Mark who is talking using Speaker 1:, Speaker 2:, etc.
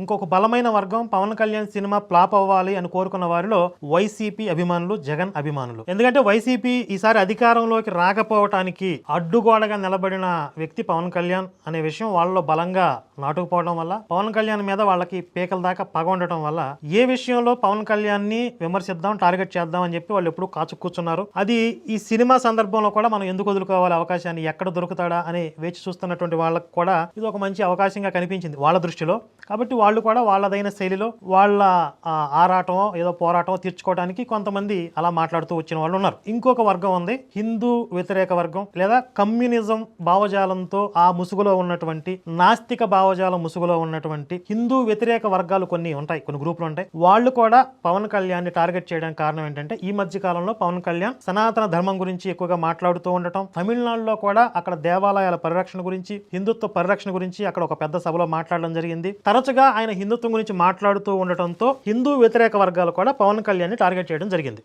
Speaker 1: ఇంకొక బలమైన వర్గం పవన్ కళ్యాణ్ సినిమా ఫ్లాప్ అవ్వాలి అని కోరుకున్న వారిలో వైసీపీ అభిమానులు జగన్ అభిమానులు. ఎందుకంటే వైసీపీ ఈసారి అధికారంలోకి రాకపోవటానికి అడ్డుగోడగా నిలబడిన వ్యక్తి పవన్ కళ్యాణ్ అనే విషయం వాళ్ళలో బలంగా నాటుకుపోవడం వల్ల పవన్ కళ్యాణ్ మీద వాళ్ళకి పీకల దాకా పగ ఉండటం వల్ల ఏ విషయంలో పవన్ కళ్యాణ్ని విమర్శిద్దాం టార్గెట్ చేద్దాం అని చెప్పి వాళ్ళు ఎప్పుడు కాచు కూర్చున్నారు. అది ఈ సినిమా సందర్భంలో కూడా మనం ఎందుకు వదులుకోవాలి అవకాశాన్ని ఎక్కడ దొరుకుతాడా అని వేచి చూస్తున్నటువంటి వాళ్ళకు కూడా ఇది ఒక మంచి అవకాశంగా కనిపించింది వాళ్ళ దృష్టిలో. కాబట్టి వాళ్ళు వాళ్ళు కూడా వాళ్ళదైన శైలిలో వాళ్ళ ఆరాటం ఆరాటమో ఏదో పోరాటమో తీర్చుకోవడానికి కొంతమంది అలా మాట్లాడుతూ వచ్చిన వాళ్ళు ఉన్నారు. ఇంకొక వర్గం ఉంది హిందూ వ్యతిరేక వర్గం లేదా కమ్యూనిజం భావజాలంతో ఆ ముసుగులో ఉన్నటువంటి నాస్తిక భావజాలం ముసుగులో ఉన్నటువంటి హిందూ వ్యతిరేక వర్గాలు కొన్ని ఉంటాయి కొన్ని గ్రూపులు ఉంటాయి. వాళ్ళు కూడా పవన్ కళ్యాణ్ని టార్గెట్ చేయడానికి కారణం ఏంటంటే ఈ మధ్య కాలంలో పవన్ కళ్యాణ్ సనాతన ధర్మం గురించి ఎక్కువగా మాట్లాడుతూ ఉండటం. తమిళనాడులో కూడా అక్కడ దేవాలయాల పరిరక్షణ గురించి హిందుత్వ పరిరక్షణ గురించి అక్కడ ఒక పెద్ద సభలో మాట్లాడడం జరిగింది. తరచుగా ఆయన హిందుత్వం గురించి మాట్లాడుతూ ఉండటంతో హిందూ వ్యతిరేక వర్గాలు కూడా పవన్ కళ్యాణ్ని టార్గెట్ చేయడం జరిగింది.